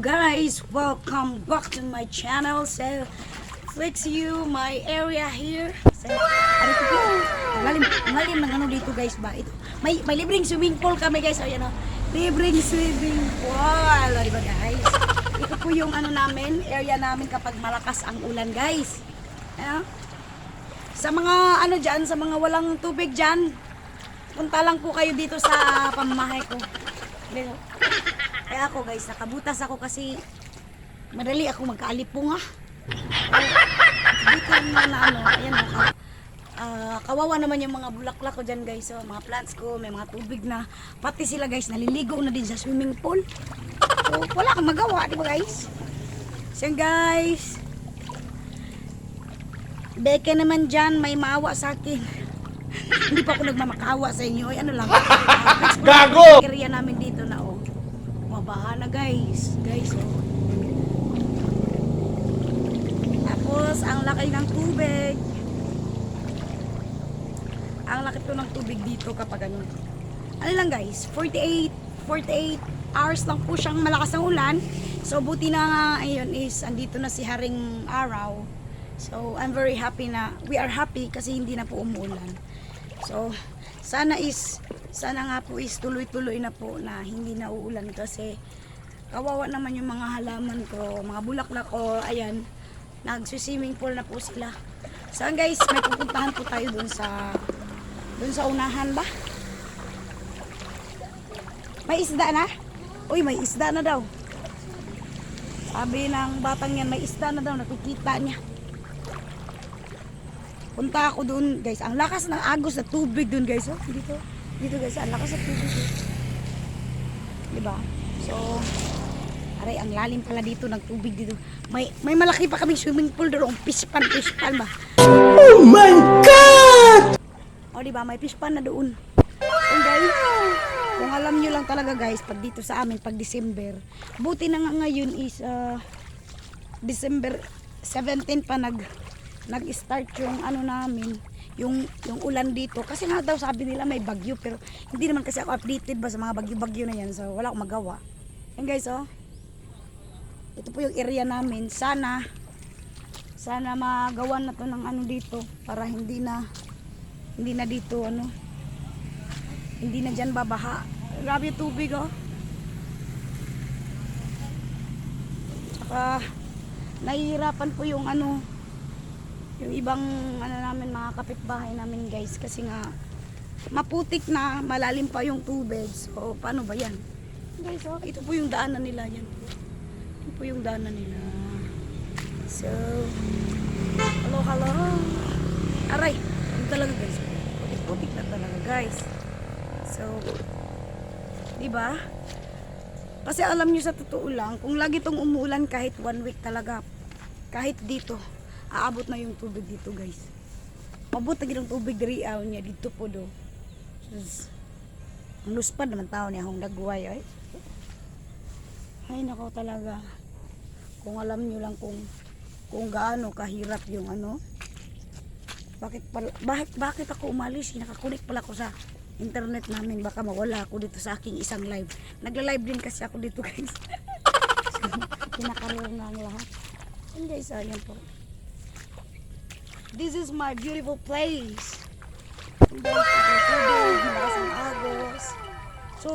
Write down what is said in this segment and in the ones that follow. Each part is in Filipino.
Guys, welcome back to my channel. So, flex you my area here. So, ano ko? Malalim, ano dito guys ba? Ito, may, may libreng swimming pool kami guys. O yan o. Libreng swimming pool. O, di ba guys? Ito po yung ano namin, area namin kapag malakas ang ulan guys. Ano? Sa mga ano dyan, sa mga walang tubig dyan, punta lang po kayo dito sa pamamahay ko. Dito. Kaya ako guys, nakabutas ako kasi madali ako magkaalipunga. Dito na, na ano, ayan naka, ah, kawawa naman yung mga bulaklak ko dyan guys. So, mga plants ko, may mga tubig na. Pati sila guys, naliligo na din sa swimming pool. So, wala akong magawa, di ba guys? So guys. Beke naman dyan, may maawa sa akin. Hindi pa ako nagmamakaawa sa inyo. Ay, ano lang. Gago! Area namin oh. Mabaha na, guys. Guys, oh. Tapos, ang laki ng tubig. Ang laki to ng tubig dito kapag ano. Ano lang, guys. 48, 48 hours lang po siyang malakas ng ulan. So, buti na nga, ayun, is, andito na si Haring Araw. So, I'm very happy na, we are happy kasi hindi na po umuulan. So, sana is, sana nga po is tuloy-tuloy na po na hindi na uulan kasi kawawa naman yung mga halaman ko, mga bulaklak ko, ayan, nag-swimming pool na po sila. So, guys, may pupuntahan po tayo dun sa, dun sa unahan ba? May isda na? Uy, may isda na daw. Sabi ng batang yan, may isda na daw, nakikita niya. Punta ako doon, guys. Ang lakas ng agos na tubig doon, guys. Oh, dito. Dito, guys. Ang lakas ng tubig. Oh. Diba? So, aray, ang lalim pala dito ng tubig dito. May may malaki pa kaming swimming pool doon. Fish pan, fish pan ba? Oh my God! O, di ba? May fish pan na doon. So, guys, kung alam nyo lang talaga, guys, pag dito sa amin, pag December, buti na nga ngayon is, uh, December 17 pa nag, nag-start yung ano namin, yung, yung ulan dito. Kasi nga daw sabi nila may bagyo, pero hindi naman kasi ako updated ba sa mga bagyo-bagyo na yan, so wala akong magawa. Yan guys, oh. Ito po yung area namin. Sana, sana magawa na to ng ano dito, para hindi na, hindi na dito, ano, hindi na dyan babaha. Grabe yung tubig, oh. Tsaka, nahihirapan po yung ano, yung ibang ano namin mga kapitbahay namin guys kasi nga maputik na malalim pa yung tubig. So, paano ba yan? Guys, oh, ito po yung daanan nila yan. Ito po yung daanan nila. So, hello, hello. Aray, yun talaga guys. Putik-putik na talaga guys. So, di ba? Kasi alam nyo sa totoo lang, kung lagi tong umuulan kahit one week talaga, kahit dito, aabot na yung tubig dito guys. Mabot na ginang tubig diri aw niya dito po do. Ang luspad naman tao niya akong nagway ay. Ay nako talaga. Kung alam niyo lang kung kung gaano kahirap yung ano. Bakit pala, bakit bakit ako umalis? Nakakunik pala ako sa internet namin baka mawala ako dito sa aking isang live. Nagla-live din kasi ako dito guys. so, na ang lahat. Guys, ayan po. This is my beautiful place. Tubig, malakas ang agos. So,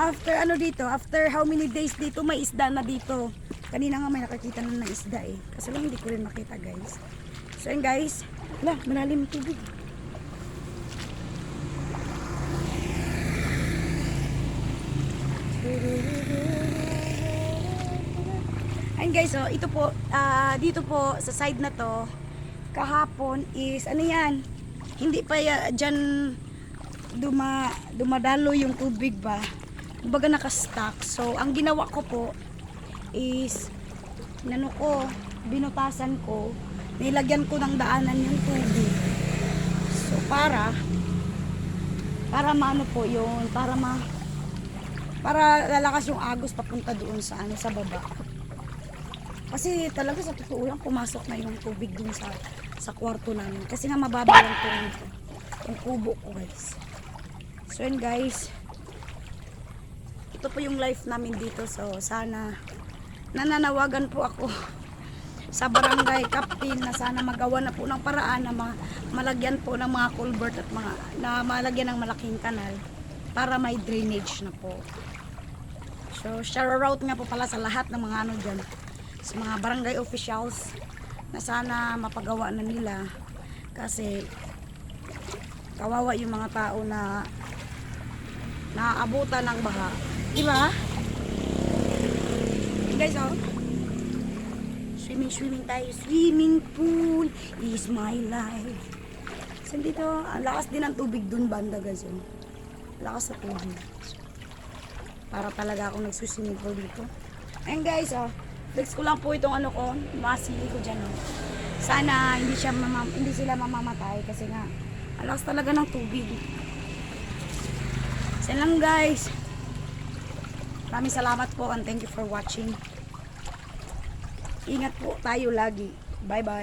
after ano dito, after how many days dito, may isda na dito. Kanina nga may nakakita na ng isda eh. Kasi lang hindi ko rin makita guys. So yun guys, wala, malalim tubig. Ayun guys, so ito po, ah, dito po sa side na to, kahapon is, ano yan, hindi pa ya, dyan duma, dumadalo yung tubig ba. Kumbaga nakastock. So, ang ginawa ko po is, nano ko, binutasan ko, nilagyan ko ng daanan yung tubig. So, para, para maano po yun, para ma, para lalakas yung agos papunta doon sa ano sa baba. Kasi talaga sa totoo lang pumasok na yung tubig dun sa sa kwarto namin. Kasi nga mababa lang to yung, yung kubo ko guys. So yun guys. ito po yung life namin dito. So, sana nananawagan po ako sa barangay captain na sana magawa na po ng paraan na ma- malagyan po ng mga culvert at mga na malagyan ng malaking kanal para may drainage na po. So, shout out nga po pala sa lahat ng mga ano dyan, sa mga barangay officials na sana mapagawa na nila kasi kawawa yung mga tao na naaabutan ng baha. Di ba? Guys, oh. Swimming, swimming tayo. Swimming pool is my life. So, dito, ang lakas din ng tubig dun banda, guys. Oh. Lakas sa tubig. Para talaga akong nagsuswimming dito. Ayun, guys, oh. Flex ko lang po itong ano ko, masili ko dyan, oh. Sana hindi siya mama, hindi sila mamamatay kasi nga ang lakas talaga ng tubig. So lang guys. Maraming salamat po and thank you for watching. Ingat po tayo lagi. Bye bye.